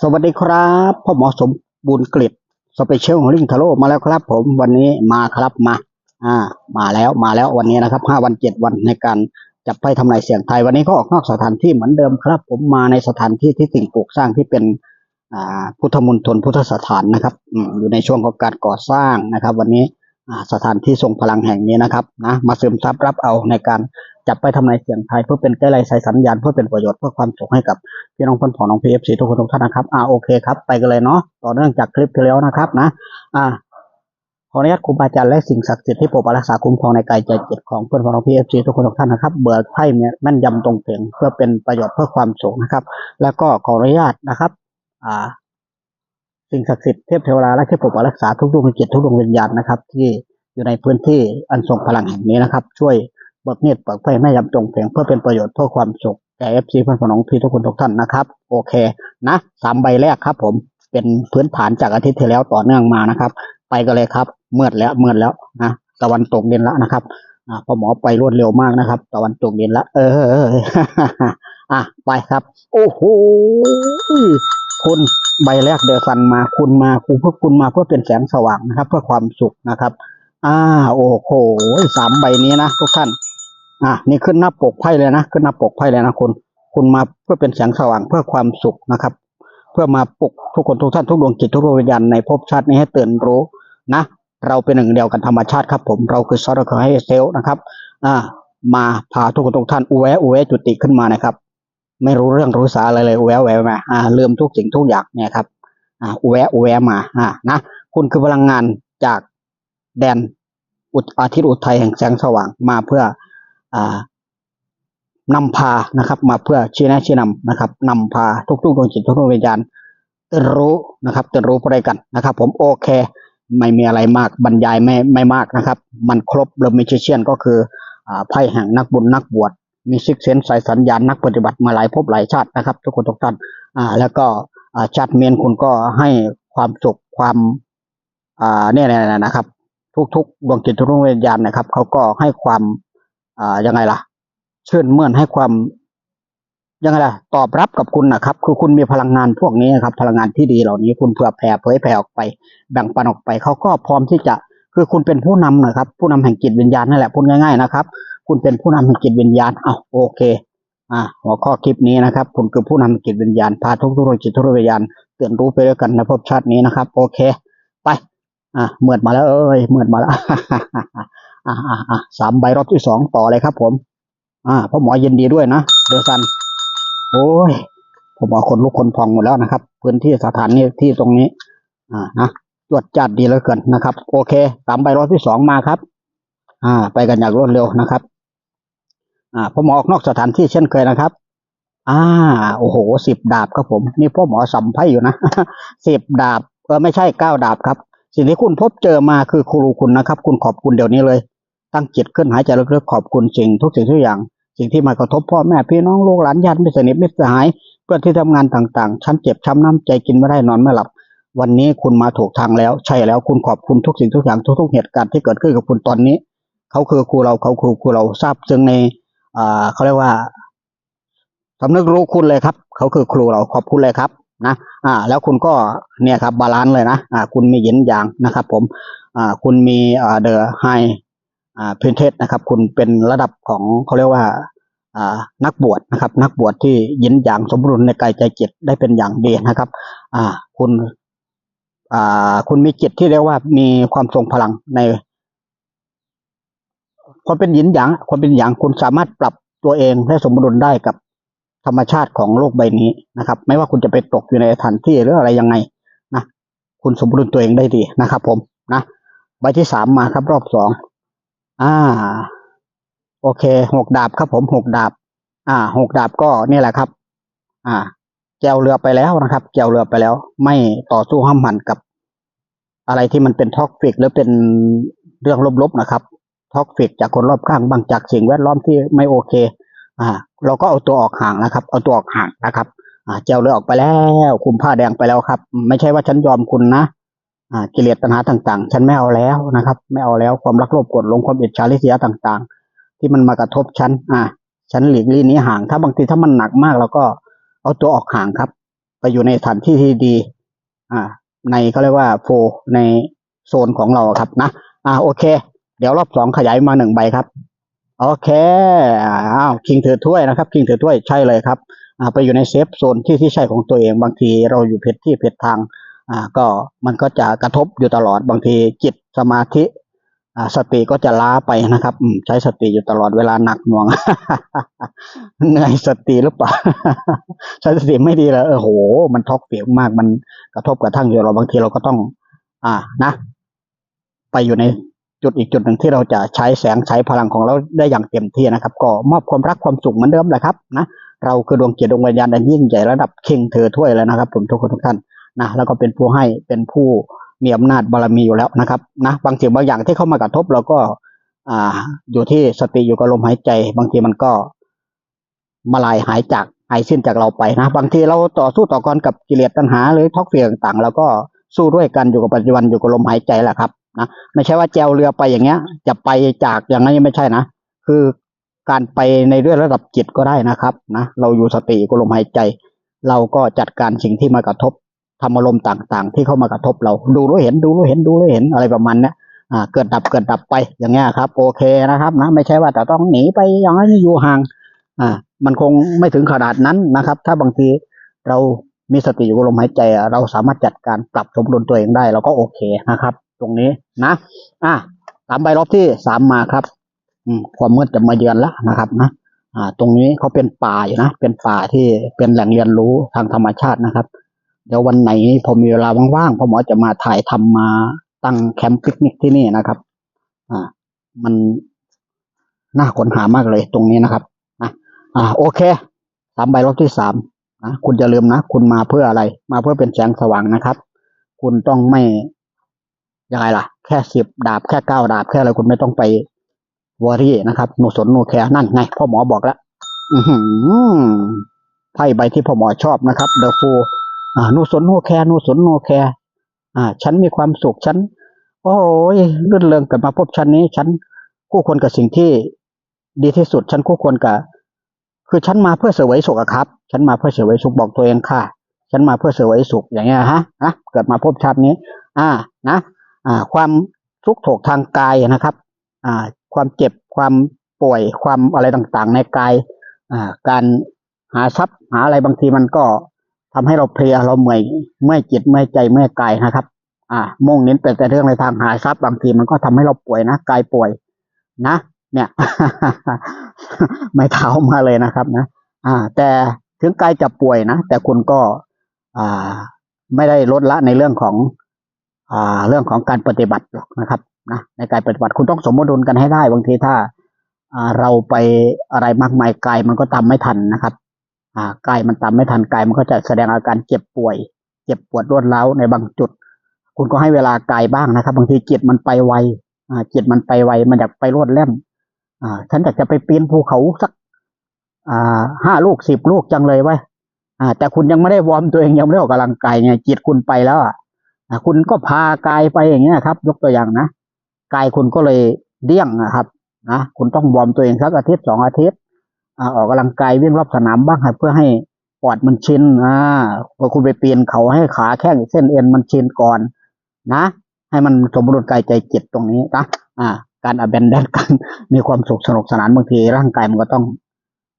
สวัสดีครับพ่อหมอสมบูรณ์กฤษสเปเชียลของลิงทาโร่มาแล้วครับ ผมวันนี้มาครับมา อ่า มาแล้วมาแล้ววันนี้นะครับห้าวันเจ็ดวันในการจับไพ่ทำลายเสียงไทยวันนี้ก็ออกนอกสถานที่เหมือนเดิมครับ ผมมาในสถานที่ที่สิ่งปลูกสร้างที่เป็นอ่าพุทธมณฑลพุทธสถานนะครับอืมอยู่ในช่วงของการก่อสร้างนะครับ วันนี้ สถานที่ทรงพลังแห่งนี้นะครับนะมาซึมซับรับเอาในการจับไปทำลายเสียงไทยเพื่อเป็นใกล้ไรสายสัญญาณเพื่อเป็นประโยชน์เพื่อความสุขให้กับพี่น้องเพื่อนผองน้องพีเอฟซีทุกคนทุกท่านนะครับอ่าโอเคครับไปกันเลยเนาะต่อเนื่องจากคลิปที่แล้วนะครับนะอ่าขออนุญาตครูบาอาจารย์และสิ่งศักดิ์สิทธิ์ที่ปกปักรักษาคุ้มครองในกายใจจิตของเพื่อนพ้องน้องพีเอฟซีทุกคนทุกท่านนะครับ เบิกไพ่เนี่ยแม่นยำตรงเพียงเพื่อเป็นประโยชน์เพื่อความสุขนะครับ แล้วก็ขออนุญาตนะครับ อ่า สิ่งศักดิ์สิทธิ์เทพเทวดาและเทพปกรักษาทุกดวงจิตทุกดวงวิญญาณนะครับ ที่อยู่ในพื้นที่อันทรงพลังแห่งนี้นะครับ ช่วยเบิกเนตรเบิกไพ่แม่ยำตรงเพียงเพื่อเป็นประโยชน์เพื่อความสุขแก่เอฟซีเพื่อนพ้องน้องพี่ทุกคนทุกท่านนะครับ โอเคนะสามใบแรกครับ ผมเป็นพื้นฐานจากอาทิตย์ที่แล้วต่อเนื่องมานะครับ ไปกันเลยครับเมื่อแล้วเมื่อแล้วนะตะวันตกเดินละนะครับอ่าพอหมอไปรวดเร็วมากนะครับ ตะวันตกเดินละ เออ อะไปครับ โอ้โหคุณใบแรกเดือซันมาคุณมาคุณเพื่อคุณมาเพื่อเป็นแสงสว่างนะครับ เพื่อความสุขนะครับ อ่า โอ้โหสามใบนี้นะทุกท่านอะนี่ขึ้นหน้าปกไพ่เลยนะขึ้นหน้าปกไพ่เลยนะคุณคุณมาเพื่อเป็นแสงสว่างเพื่อความสุขนะครับ เพื่อมาปลุกทุกคนทุกท่านทุกดวงจิตทุกดวงวิญญาณในภพชาตินี้ให้ตื่นรู้นะ เราเป็นหนึ่งเดียวกันธรรมชาติครับ ผมเราคือซอร์คือให้เซลนะครับ อ่า มาพาทุกคนทุกท่านอูแวอูแวจุติขึ้นมานะครับ ไม่รู้เรื่องรู้สาอะไรเลยอูแวะอูแวะมาอ่าลืมทุกสิ่งทุกอย่างเนี่ยครับอ่าอูแวะอูแวะมาอ่านะคุณคือพลังงานจากแดนอุตอาทิตย์อุทัยแห่งแสงสว่างมาเพื่ออ่านำพานะครับ มาเพื่อชี้แนะชี้นำนะครับนำพาทุกๆดวงจิตทุกดวงวิญญาณตื่นรู้นะครับตื่นรู้ไปด้วยกันนะครับ ผมโอเค ไม่มีอะไรมากบรรยายไม่ไม่มากนะครับ มันครบเริ่มมิเชียนก็คืออ่าไพ่แห่งนักบุญนักบวช มีซิกเซนสายสัญญาณนักปฏิบัติมาหลายภพหลายชาตินะครับ ทุกคนทุกท่านอ่า แล้วก็อ่าชาติเมียนคุณก็ให้ความสุขความอ่าเนี่ยนะครับ ทุกๆดวงจิตทุกดวงวิญญาณนะครับเขาก็ให้ความอ่ายังไงล่ะชื่นเมื่อนให้ความยังไงล่ะตอบรับกับคุณนะครับ คือคุณมีพลังงานพวกนี้นะครับ พลังงานที่ดีเหล่านี้คุณเผื่อแผ่เผยแผ่ออกไป แบ่งปันออกไปเขาก็พร้อมที่จะคือคุณเป็นผู้นำนะครับ ผู้นำแห่งจิตวิญญาณนั่นแหละพูดง่ายๆนะครับ คุณเป็นผู้นำแห่งจิตวิญญาณอ้าโอเค อ่า หัวข้อคลิปนี้นะครับ คุณคือผู้นำแห่งจิตวิญญาณพาทุกๆดวงจิตทุกดวงวิญญาณเตื่นรู้ไปด้วยกันในภพชาตินี้นะครับ โอเค ไป อ่าเมื่อดมาแล้วเอ้ยเมื่อดมาแล้วอ่าอ่าอ่าสามใบรอบที่สองต่อเลยครับ ผม อ่าพ่อหมอยินดีด้วยนะเดอซัน โอ้ยพ่อหมอคนลุกคนพองหมดแล้วนะครับ พื้นที่สถานนี้ที่ตรงนี้ อ่านะตรวจจัดดีเหลือเกินนะครับ โอเคสามใบรอบที่สองมาครับ อ่า ไปกันอย่างรวดเร็วนะครับ อ่าพ่อหมออกนอกสถานที่เช่นเคยนะครับ อ่า โอ้โหสิบดาบครับผม นี่พ่อหมอสัมไพ่อยู่นะสิบดาบเออไม่ใช่เก้าดาบครับ สิ่งที่คุณพบเจอมาคือครูคุณนะครับ คุณขอบคุณเดี๋ยวนี้เลย ตั้งจิตขึ้นหายใจลึกๆขอบคุณสิ่งทุกสิ่งทุกอย่าง สิ่งที่มากระทบพ่อแม่พี่น้องลูกหลานญาติมิตรสนิทมิตรสหายเพื่อนที่ทำงานต่างๆฉันเจ็บช้ำน้ำใจกินไม่ได้นอนไม่หลับวันนี้คุณมาถูกทางแล้ว ใช่แล้วคุณขอบคุณทุกสิ่งทุกอย่างทุกๆเหตุการณ์ที่เกิดขึ้นกับคุณตอนนี้ เขาคือครูเราเขาคือครูเราทราบซึ้งใน อ่าเขาเรียกว่าสำนึกรู้คุณเลยครับเขาคือครูเราขอบคุณเลยครับนะอ่า แล้วคุณก็เนี่ยครับบาลานซ์เลยนะอ่า คุณมีหยินหยางนะครับ ผม อ่า คุณมีอ่าเดอะไฮอ่าเพนเทสนะครับ คุณเป็นระดับของเขาเรียกว่า อ่า นักบวชนะครับ นักบวชที่หยินหยางสมบูรณ์ในกายใจจิตได้เป็นอย่างดีนะครับ อ่า คุณ อ่า คุณมีจิตที่เรียกว่ามีความทรงพลังใน ความเป็นหยินหยางความเป็นหยางคุณสามารถปรับตัวเองให้สมดุลได้กับธรรมชาติของโลกใบนี้นะครับ ไม่ว่าคุณจะไปตกอยู่ในสถานที่หรืออะไรยังไงนะคุณสมดุลตัวเองได้ดีนะครับ ผมนะใบที่สามมาครับรอบสองอ่า โอเคหกดาบครับผมหกดาบ อ่าหกดาบก็นี่แหละครับ อ่าแจวเรือไปแล้วนะครับแจวเรือไปแล้ว ไม่ต่อสู้ห้ามหันกับ อะไรที่มันเป็นท็อกฟิกหรือเป็นเรื่องลบๆนะครับ ท็อกฟิกจากคนรอบข้างบางจากสิ่งแวดล้อมที่ไม่โอเค อ่า เราก็เอาตัวออกห่างนะครับ เอาตัวออกห่างนะครับ อ่าเจลเลืออกไปแล้วคุมผ้าแดงไปแล้วครับ ไม่ใช่ว่าฉันยอมคุณนะอ่ากิเลสตัณหาต่างๆ ฉันไม่เอาแล้วนะครับ ไม่เอาแล้วความรักโลภกรธหลงความอิจฉาริษยาต่างๆ ที่มันมากระทบฉันอ่าฉันหลีกลี่นี้ห่าง ถ้าบางทีถ้ามันหนักมากเราก็เอาตัวออกห่างครับ ไปอยู่ในสถานที่ที่ดี อ่า ในเขาเรียกว่าโฟในโซนของเราครับนะ อ่าโอเค เดี๋ยวรอบสองขยายมาหนึ่งใบครับ โอเคอ้าวคิงถือถ้วยนะครับคิงถือถ้วยใช่เลยครับอ่าไปอยู่ในเซฟโซนที่ที่ใช่ของตัวเองบางทีเราอยู่เพจที่เพจทางอ่าก็มันก็จะกระทบอยู่ตลอดบางทีจิตสมาธิอ่าสติก็จะล้าไปนะครับอืมใช้สติอยู่ตลอดเวลาหนักหน่วงเหนื่อยสติหรือเปล่าใช้สติไม่ดีแล้วเออโห มันท็อกเสียมากมันกระทบกระทั่งอยู่เราบางทีเราก็ต้อง อ่านะ ไปอยู่ใน จุดอีกจุดหนึ่งที่เราจะใช้แสงใช้พลังของเราได้อย่างเต็มที่นะครับ ก็มอบความรักความสุขเหมือนเดิมแหละครับนะเราคือดวงเกียรติดวงวิญญาณอันยิ่งใหญ่ระดับเคิงเธอถ้วยแล้วนะครับ ผมทุกคนทุกท่านนะแล้วก็เป็นผู้ให้เป็นผู้มีอำนาจบารมีอยู่แล้วนะครับนะบางสิ่งบางอย่างที่เข้ามากระทบเราก็อ่าอยู่ที่สติอยู่กับลมหายใจ บางทีมันก็มาลายหายจากหายสิ้นจากเราไปนะ บางทีเราต่อสู้ต่อกรกับกิเลสตัณหา หรือท็อกเฟียต่างๆแล้วก็สู้ด้วยกันอยู่กับปัจจุบันอยู่กับลมหายใจแหละครับ นะไม่ใช่ว่าแจวเรือไปอย่างเงี้ย จะไปจากอย่างนั้นยังไม่ใช่นะคือการไปในเรื่องระดับจิตก็ได้นะครับนะเราอยู่สติกับลมหายใจ เราก็จัดการสิ่งที่มากระทบธรรมอารมณ์ต่างๆ ที่เข้ามากระทบเราดูรู้เห็นดูรู้เห็นดูรู้เห็นอะไรประมาณเนี้ยอ่าเกิดดับเกิดดับไปอย่างเงี้ยครับ โอเคนะครับ นะ ไม่ใช่ว่าแต่ต้องหนีไปอย่างนั้นอยู่ห่างอ่ามันคงไม่ถึงขนาดนั้นนะครับ ถ้าบางทีเรามีสติอยู่กับลมหายใจ เราสามารถจัดการปรับสมดุลตัวเองได้เราก็โอเคนะครับ ตรงนี้นะ อะตามใบรอบที่สามมาครับ อืมความมืดจะมาเยือนแล้วนะครับนะอ่า ตรงนี้เขาเป็นป่าอยู่นะเป็นป่าที่เป็นแหล่งเรียนรู้ทางธรรมชาตินะครับ เดี๋ยววันไหนผมมีเวลาว่างๆพ่อหมอจะมาถ่ายทำมาตั้งแคมป์ปิกนิกที่นี่นะครับ อ่า มันน่าค้นหามากเลยตรงนี้นะครับนะอ่า โอเคสามใบรอบที่สามนะคุณอย่าลืมนะ คุณมาเพื่ออะไร มาเพื่อเป็นแสงสว่างนะครับ คุณต้องไม่ ยังไงล่ะ แค่สิบดาบแค่เก้าดาบแค่อะไรคุณไม่ต้องไปวอรี่นะครับหนูสนหนูแคร์นั่นไงพ่อหมอบอกแล้วอืไพ่ใบที่พ่อหมอชอบนะครับเดอะฟูอ่าหนูสนหนูแคร์หนูสนหนูแคร์อ่า ฉันมีความสุขฉัน โอ้ยรื่นเริงเกิดมาพบฉันนี้ ฉันคู่ควรกับสิ่งที่ดีที่สุด ฉันคู่ควรกับคือฉันมาเพื่อเสวยสุขครับ ฉันมาเพื่อเสวยสุขบอกตัวเองค่ะ ฉันมาเพื่อเสวยสุขอย่างเงี้ยฮะนะเกิดมาพบชาตินี้ อ่า นะ ความทุกข์โศกทางกายนะครับความเจ็บความป่วยความอะไรต่างๆ ในกายการหาทรัพย์หาอะไรบางทีมันก็ทำให้เราเพลียเราเมื่อยเมื่อยจิตเมื่อยใจเมื่อยกายนะครับ อ่า มุ่งเน้นเป็นแต่เรื่องในทางหาทรัพย์บางทีมันก็ทำให้เราป่วยนะกายป่วย นะ เนี่ย ไม่เท้ามาเลยนะครับนะอ่า แต่ถึงกายจะป่วยนะแต่คุณก็ อ่า ไม่ได้ลดละในเรื่องของ เรื่องของการปฏิบัติหรอกนะครับนะในการปฏิบัติคุณต้องสมดุลกันให้ได้บางทีถ้าเราไปอะไรมากมายกายมันก็ตามไม่ทันนะครับกายมันตามไม่ทันกายมันก็จะแสดงอาการเจ็บป่วย เจ็บปวดรวดร้าวในบางจุด คุณก็ให้เวลากายบ้างนะครับ บางทีจิตมันไปไวจิตมันไปไวมันอยากไปรวดเล่มฉันอยากจะไปปีนภูเขาสักห้าลูกสิบลูกจังเลยว้แต่คุณยังไม่ได้วอร์มตัวเองยังไม่ได้ออกกำลังกายไงจิตคุณไปแล้วอะ คุณก็พากายไปอย่างเงี้ยครับ ยกตัวอย่างนะกายคุณก็เลยเดี้ยงนะครับนะคุณต้องวอร์มตัวเองสักอาทิตย์สองอาทิตย์อ่าออกกำลังกายวิ่งรอบสนามบ้างครับเพื่อให้ปอดมันชินอ่าพอคุณไปเปลี่ยนเขาให้ขาแข้งเส้นเอ็นมันชินก่อนนะ ให้มันสมดุลกายใจจิตตรงนี้นะอ่า การอ b บ n น o n กันมีความสุขสนุกสนานบางทีร่างกายมันก็ต้อง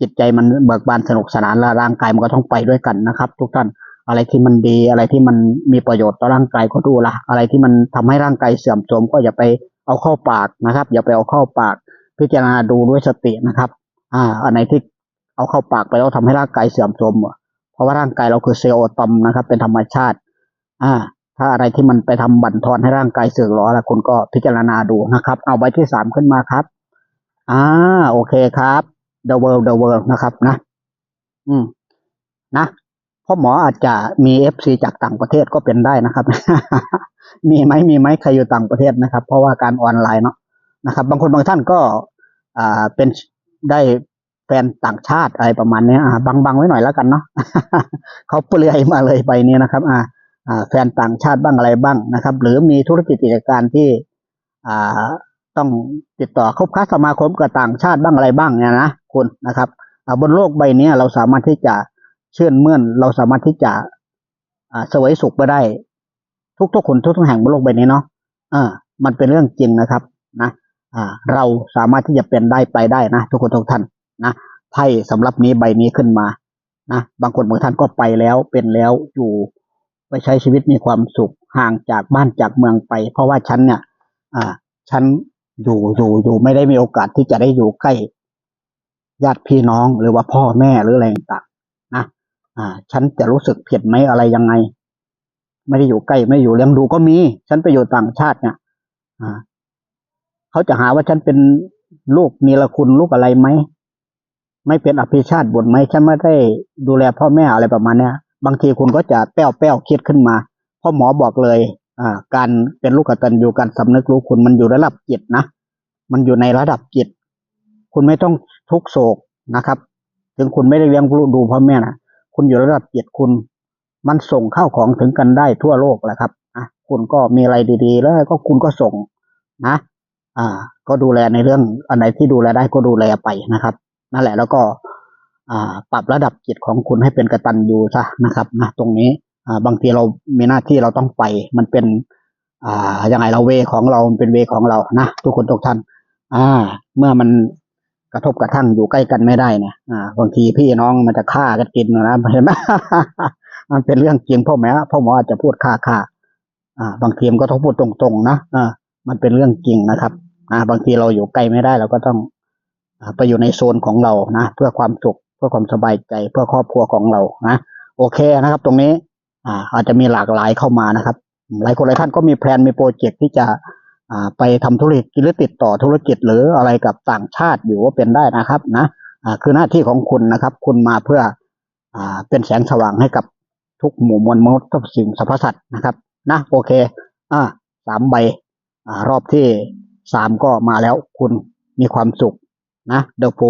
จิตใจมันเบิกบานสนุกสนานและร่างกายมันก็ต้องไปด้วยกันนะครับ ทุกท่าน อะไรที่มันดีอะไรที่มันมีประโยชน์ต่อร่างกายก็ดูละอะไรที่มันทำให้ร่างกายเสื่อมโทรมก็อย่าไปเอาเข้าปากนะครับ อย่าไปเอาเข้าปาก พิจารณาดูด้วยสตินะครับ อ่าอันไหนที่เอาเข้าปากไปแล้วทำให้ร่างกายเสื่อมโทรมเพราะว่าร่างกายเราคือเซลล์อตอมนะครับ เป็นธรรมชาติ อ่า ถ้าอะไรที่มันไปทำบั่นทอนให้ร่างกายเสื่อมหรอแล้วคุณก็พิจารณาดูนะครับ เอาใบที่สามขึ้นมาครับ อ่า โอเคครับ the world the world นะครับนะ อืม นะ พ่อหมออาจจะมีเอฟซีจากต่างประเทศก็เป็นได้นะครับ มีไหมมีไหมใครอยู่ต่างประเทศนะครับ เพราะว่าการออนไลน์เนาะนะครับ บางคนบางท่านก็อ่าเป็นได้แฟนต่างชาติอะไรประมาณเนี้ยอ่าบังบังไว้หน่อยแล้วกันเนาะเขาเปลือยมาเลยไปนี้นะครับ อ่าแฟนต่างชาติบ้างอะไรบ้างนะครับ หรือมีธุรกิจกิจการที่อ่าต้องติดต่อคบค้าสมาคมกับต่างชาติบ้างอะไรบ้างเนี่ยนะคุณนะครับบนโลกใบนี้เราสามารถที่จะ เชื่อนเมื่อนเราสามารถที่จะอ่าสวยสุขไปได้ ทุกทุกๆคนทุกทุกๆแห่งบนโลกใบนี้เนาะอ่า มันเป็นเรื่องจริงนะครับ นะ อ่า เราสามารถที่จะเป็นได้ไปได้นะทุกคนทุกท่านนะไพ่สำหรับนี้ใบนี้ขึ้นมานะบางคนบางท่านก็ไปแล้วเป็นแล้วอยู่ไปใช้ชีวิตมีความสุขห่างจากบ้านจากเมืองไป เพราะว่าฉันเนี่ย อ่า ฉันอยู่อยู่อยู่ไม่ได้มีโอกาสที่จะได้อยู่ใกล้ญาติพี่น้องหรือว่าพ่อแม่หรืออะไรต่าง อ่า ฉันจะรู้สึกผิดไหมอะไรยังไง ไม่ได้อยู่ใกล้ไม่อยู่เลี้ยงดูก็มี ฉันไปอยู่ต่างชาติเนี่ยอ่าเขาจะหาว่าฉันเป็นลูกนีรคุณลูกอะไรไหมไม่เป็นอภิชาติบุญไหมฉันไม่ได้ดูแลพ่อแม่อะไรประมาณเนี้ยบางทีคุณก็จะแป้วแป้วคิดขึ้นมาพ่อหมอบอกเลย อ่า การเป็นลูกกตัญญูการสำนึกรู้คุณมันอยู่ระดับจิตนะมันอยู่ในระดับจิต คุณไม่ต้องทุกโศกนะครับ ถึงคุณไม่ได้เลี้ยงดูพ่อแม่นะ คุณอยู่ระดับจิตคุณ มันส่งข้าวของถึงกันได้ทั่วโลกแหละครับอะคุณก็มีอะไรดีๆ แล้วก็คุณก็ส่งนะ อ่า ก็ดูแลในเรื่องอันไหนที่ดูแลได้ก็ดูแลไปนะครับ นั่นแหละแล้วก็ อ่า ปรับระดับจิตของคุณให้เป็นกระตัญญูซะนะครับนะตรงนี้อ่าบางทีเรามีหน้าที่เราต้องไป มันเป็น อ่ายังไงเราเวของเรามันเป็นเวของเรานะทุกคนทุกท่าน อ่า เมื่อมัน กระทบกระทั่งอยู่ใกล้กันไม่ได้เนี่ยอ่าบางทีพี่น้องมันจะฆ่ากันกินนะเห็นไหมมันเป็นเรื่องจริงพ่อแม่พ่อหมออาจจะพูดฆ่าฆ่าอ่า บางทีมันก็ต้องพูดตรงๆนะอ่ามันเป็นเรื่องจริงนะครับ อ่า บางทีเราอยู่ใกล้ไม่ได้เราก็ต้องไปอยู่ในโซนของเรานะเพื่อความสุขเพื่อความสบายใจเพื่อครอบครัวของเรานะโอเคนะครับ ตรงนี้ อ่า อาจจะมีหลากหลายเข้ามานะครับ หลายคนหลายท่านก็มีแพลนมีโปรเจกต์ที่จะ ไปทำธุรกิจหรือติดต่อธุรกิจหรืออะไรกับต่างชาติอยู่ว่าเป็นได้นะครับนะคือหน้าที่ของคุณนะครับ คุณมาเพื่ออเป็นแสงสว่างให้กับทุกหมู่มวลมนุษย์ทุกสิ่งสรรพสัตว์นะครับนะโอเคอ่าสามใบอรอบที่สามก็มาแล้วคุณมีความสุขนะเดอะโพ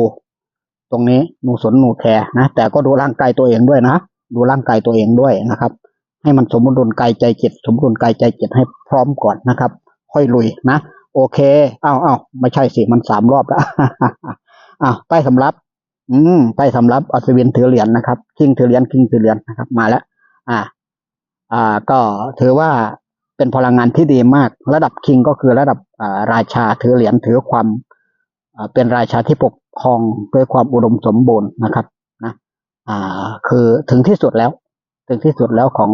ตรงนี้หนูสนหนูแคร์นะ แต่ก็ดูร่างกายตัวเองด้วยนะ ดูร่างกายตัวเองด้วยนะครับ ให้มันสมดุลกายใจจิต สมดุลกายใจจิตให้พร้อมก่อนนะครับ ค่อยลุยนะ โอเค เอาวอ้าไม่ใช่สิมันสามรอบแล้วอ้าวใต้สำรับอืมใต้สำรับอัศวินถือเหรียญนะครับคิงถือเหรียญคิงถือเหรียญนะครับ มาแล้ว อ่า อ่า ก็ถือว่าเป็นพลังงานที่ดีมาก ระดับคิงก็คือระดับอราชาถือเหรียญถือความเป็นราชาที่ปกครองด้วยความอุดมสมบูรณ์นะครับนะอ่า คือถึงที่สุดแล้ว ถึงที่สุดแล้วของ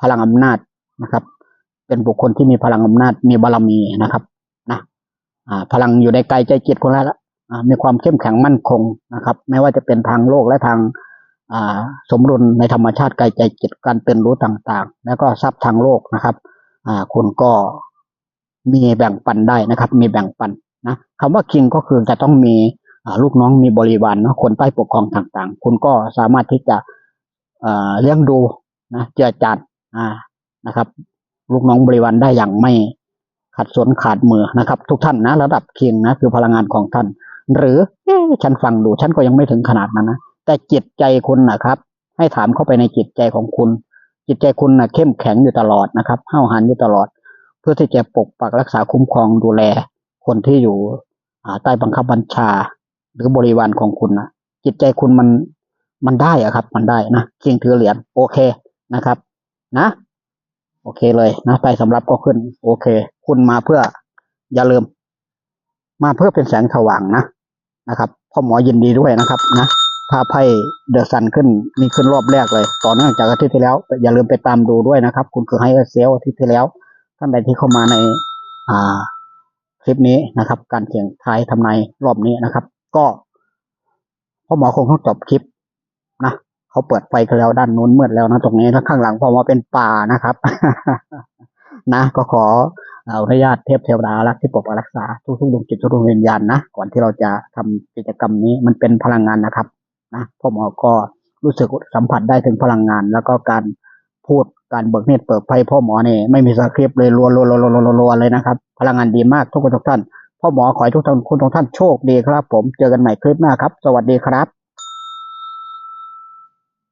พลังอำนาจนะครับ เป็นบุคคลที่มีพลังอำนาจมีบารมีนะครับนะพลังอยู่ในกายใจจิตคนละละมีความเข้มแข็งมั่นคงนะครับ ไม่ว่าจะเป็นทางโลกและทางสมดุลในธรรมชาติกายใจจิตการตื่นรู้ต่างๆ แล้วก็ทรัพย์ทางโลกนะครับคุณก็มีแบ่งปันได้นะครับ มีแบ่งปันนะคำว่าคิงก็คือจะต้องมีลูกน้องมีบริวารเนาะคนใต้ปกครองต่างๆ คุณก็สามารถที่จะเลี้ยงดูนะเจือจัดนะครับ ลูกน้องบริวารได้อย่างไม่ขัดสนขาดมือนะครับ ทุกท่านนะ ระดับคิงนะ คือพลังงานของท่าน หรือฉันฟังดูฉันก็ยังไม่ถึงขนาดนั้นนะแต่จิตใจคุณนะครับ ให้ถามเข้าไปในจิตใจของคุณ จิตใจคุณนะเข้มแข็งอยู่ตลอดนะครับห้าวหาญอยู่ตลอด เพื่อที่จะปกปักรักษาคุ้มครองดูแล คนที่อยู่ใต้บังคับบัญชา หรือบริวารของคุณนะจิตใจคุณมันมันได้อะครับ มันได้นะเคิงถือเหรียญโอเคนะครับ นะ โอเคเลยนะไปสำรับก็ขึ้น โอเค คุณมาเพื่ออย่าลืม มาเพื่อเป็นแสงสว่างนะนะครับพ่อหมอยินดีด้วยนะครับนะถ้าไพ่เดอะซันขึ้นนี่ขึ้นรอบแรกเลย ต่อเนื่องจากอาทิตย์ที่แล้ว อย่าลืมไปตามดูด้วยนะครับ คุณคือไฮเอเซลอาทิตย์ที่แล้ว ท่านใดที่เข้ามาในอ่าคลิปนี้นะครับ การเสี่ยงทายทำนายรอบนี้นะครับ ก็พ่อหมอคงต้องจบคลิป เขาเปิดไฟกันแล้วด้านนู้นมืดแล้วนะตรงนี้แล้วข้างหลังพ่อหมอเป็นป่านะครับ นะ ก็ขออนุญาตเทพเทวดารักที่ปกปักรักษาทุกๆดวงจิตทุกดวงวิญญาณนะก่อนที่เราจะทำกิจกรรมนี้มันเป็นพลังงานนะครับนะพ่อหมอก็รู้สึกสัมผัสได้ถึงพลังงาน แล้วก็การพูดการเบิกเนตรเปิดไพ่พ่อหมอเนี่ยไม่มีสคริปต์เลยรัวรัวรัวรัวรัวรัวเลยนะครับ พลังงานดีมากทุกคนทุกท่านพ่อหมอขอให้ทุกท่านคุณทุกท่านโชคดีครับ ผมเจอกันใหม่คลิปหน้าครับ สวัสดีครับ